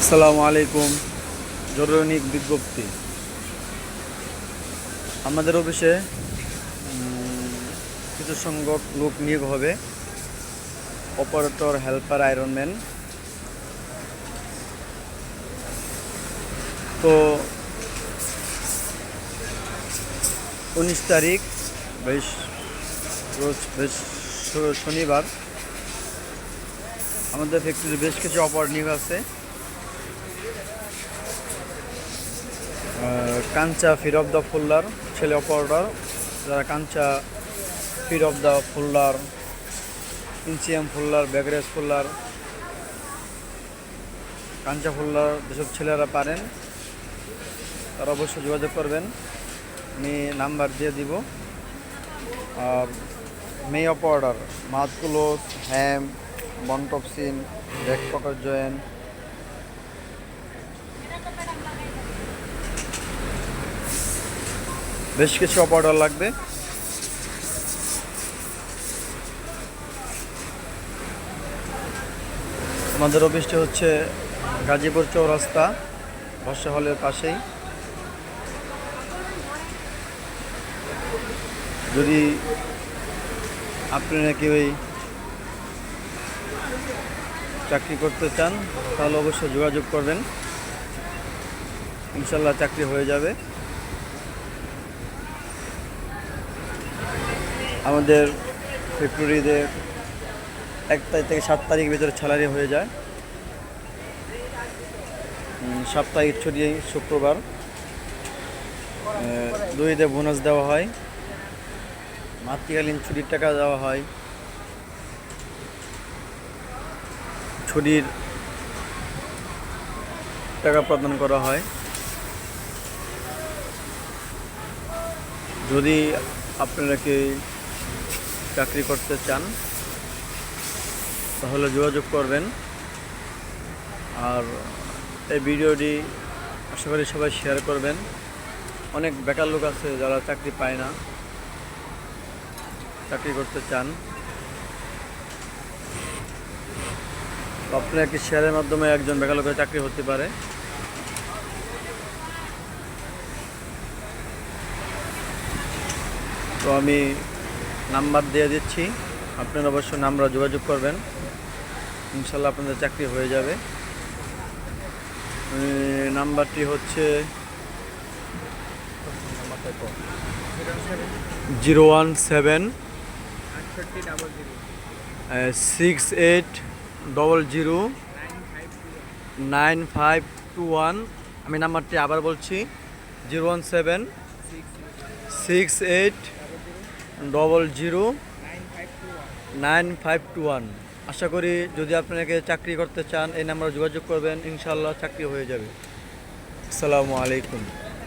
আসসালামু আলাইকুম। জরুরি বিজ্ঞপ্তি। আমাদের অফিসে কিছু সংখ্যক লোক নিয়োগ হবে। অপারেটর, হেল্পার আয়রনম্যান তো, উনিশ তারিখ, বেশ, রোজ, বেশ, শনিবার। আমাদের ফ্যাক্টরির বেশ কিছু অপার নিয়োগ আছে। কাঞ্চা ফির অফ দ্য ফোল্ডার ছেলে অপারেটর যারা কাঞ্চা ফির অফ দ্য ফোল্ডার ইনসিয়াম ফোল্ডার ব্যাগরেজ ফোল্ডার কাঞ্চা ফোল্ডার যেসব ছেলেরা পারেন, তারা অবশ্যই যোগাযোগ করবেন। আমি নাম্বার দিয়ে দিব। আর মে অফ অর্ডার মাতকুলোস হ্যাম, বনটপসিন ব্যাক পকার জয়েন বেশ কিছু অফ অর্ডার লাগবে। আমাদের অফিসটি হচ্ছে গাজীপুর চৌরাস্তা, বর্ষা হলের পাশেই। যদি আপনি নাকি ওই চাকরি করতে চান, তাহলে অবশ্যই যোগাযোগ করবেন। ইনশাল্লাহ চাকরি হয়ে যাবে। আমাদের ফেব্রুয়ারিতে এক তারিখ থেকে সাত তারিখের ভিতরে স্যালারি হয়ে যায়। সাপ্তাহিক ছুটি শুক্রবার। দুইতে বোনাস দেওয়া হয়। মাতৃকালীন ছুটির টাকা দেওয়া হয়। ছুটির টাকা প্রদান করা হয়। যদি আপনারা কি চাকরি করতে চান, তাহলে যোগাযোগ করবেন। আর এই ভিডিওটি আশা করি সবাই শেয়ার করবেন। অনেক বেকার লোক আছে যারা চাকরি পায় না, চাকরি করতে চান। তো আপনার একটি শেয়ারের মাধ্যমে একজন বেকার লোকের চাকরি হতে পারে। তো আমি নাম্বার দিয়ে দিচ্ছি। আপনারা অবশ্যই নাম্বার যোগাযোগ করবেন। ইনশাল্লাহ আপনাদের চাকরি হয়ে যাবে। নাম্বারটি হচ্ছে zero one seven six eight double zero, nine five two one. আমি নাম্বারটি আবার বলছি, zero one seven, six eight double zero nine five two one আশা করি যদি আপনাকে চাকরি করতে চান, এই নাম্বারে যোগাযোগ করবেন ইনশাল্লাহ চাকরি হয়ে যাবে। আসসালামু আলাইকুম।